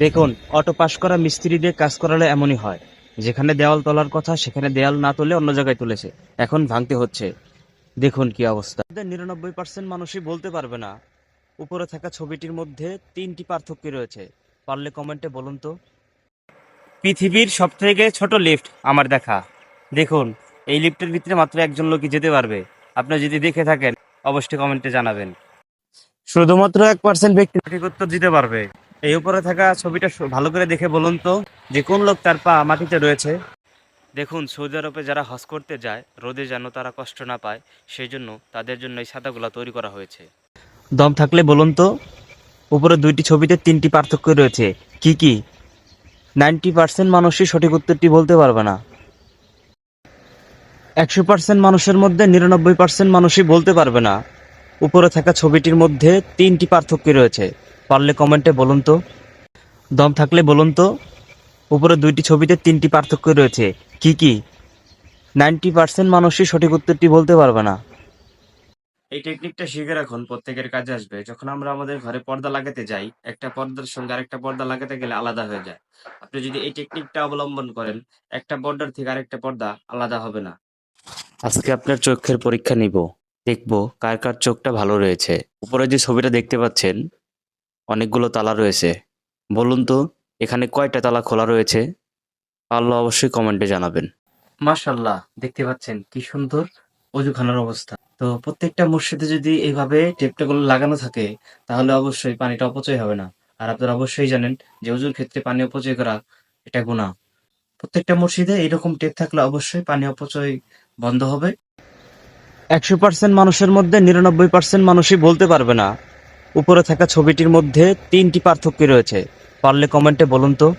দেখুন, auto pass করা মিস্ত্রি দিয়ে কাজ করালে এমনই হয়। যেখানে দেওয়াল তোলার কথা, সেখানে দেওয়াল না তুলে অন্য জায়গায় তুলেছে। এখন ভাঙতে হচ্ছে। দেখুন কি অবস্থা। নিরানব্বই পার্সেন্ট মানুষই বলতে পারবে না। উপরে থাকা ছবিটির মধ্যে তিনটি পার্থক্য রয়েছে। পারলে কমেন্টে বলুন তো। পৃথিবীর সব থেকে ছোট লিফট আমার দেখা। দেখুন, এই লিফটের ভিতরে মাত্র একজন লোকই যেতে পারবে। আপনি যদি দেখে থাকেন, অবশ্যই কমেন্টে জানাবেন। শুধুমাত্র এক পার্সেন্ট ব্যক্তি সঠিক উত্তর দিতে পারবে। এই উপরে থাকা ছবিটা ভালো করে দেখে বলুন তো যে কোন লোক তার পা মাটিতে রয়েছে? দেখুন সৌদি আরবে যারা হজ করতে যায় রোদে যেন তারা কষ্ট না পায় সেই জন্য তাদের জন্য এই ছাতাগুলো তৈরি করা হয়েছে। দম থাকলে বলুন তো উপরে দুইটি ছবিতে তিনটি পার্থক্য রয়েছে। কি কি? নাইনটি পার্সেন্ট মানুষই সঠিক উত্তরটি বলতে পারবে না। একশো পার্সেন্ট মানুষের মধ্যে নিরানব্বই পার্সেন্ট মানুষই বলতে পারবে না। উপরে থাকা ছবিটির মধ্যে তিনটি পার্থক্য রয়েছে। পারলে কমেন্টে বলুন তো। দম থাকলে বলুন তো। উপরে দুইটি ছবিতে তিনটি পার্থক্য রয়েছে। কি কি? নাইনটি পার্সেন্ট মানুষই সঠিক উত্তরটি বলতে পারবে না। এই টেকনিকটা শিখে রাখুন প্রত্যেকের কাজে আসবে। যখন আমরা আমাদের ঘরে পর্দা লাগাতে যাই একটা পর্দার সঙ্গে আরেকটা পর্দা লাগাতে গেলে আলাদা হয়ে যায়। আপনি যদি এই টেকনিকটা অবলম্বন করেন একটা পর্দার থেকে আরেকটা পর্দা আলাদা হবে না। আজকে আপনার চোখের পরীক্ষা নিব। দেখব কার কার চোখটা ভালো রয়েছে। উপরে যে ছবিটা দেখতে পাচ্ছেন অনেকগুলো তালা রয়েছে। বলুন তো, এখানে কয়টা তালা খোলা রয়েছে? পারলে অবশ্যই কমেন্টে জানাবেন। মাশাল্লাহ দেখতে পাচ্ছেন কি সুন্দর অজুখানার অবস্থা। তো প্রত্যেকটা মসজিদে যদি এইভাবে টেপটাগুলো লাগানো থাকে, তাহলে অবশ্যই পানিটা অপচয় হবে না। আর আপনারা অবশ্যই জানেন যে অজুর ক্ষেত্রে পানি অপচয় করা এটা গুণা প্রত্যেকটা মসজিদে এরকম টেপ থাকলে অবশ্যই পানি অপচয় বন্ধ হবে। একশো পার্সেন্ট মানুষের মধ্যে নিরানব্বই পার্সেন্ট মানুষই বলতে পারবে না। উপরে থাকা ছবিটির মধ্যে তিনটি পার্থক্য রয়েছে। পারলে কমেন্টে বলুন তো।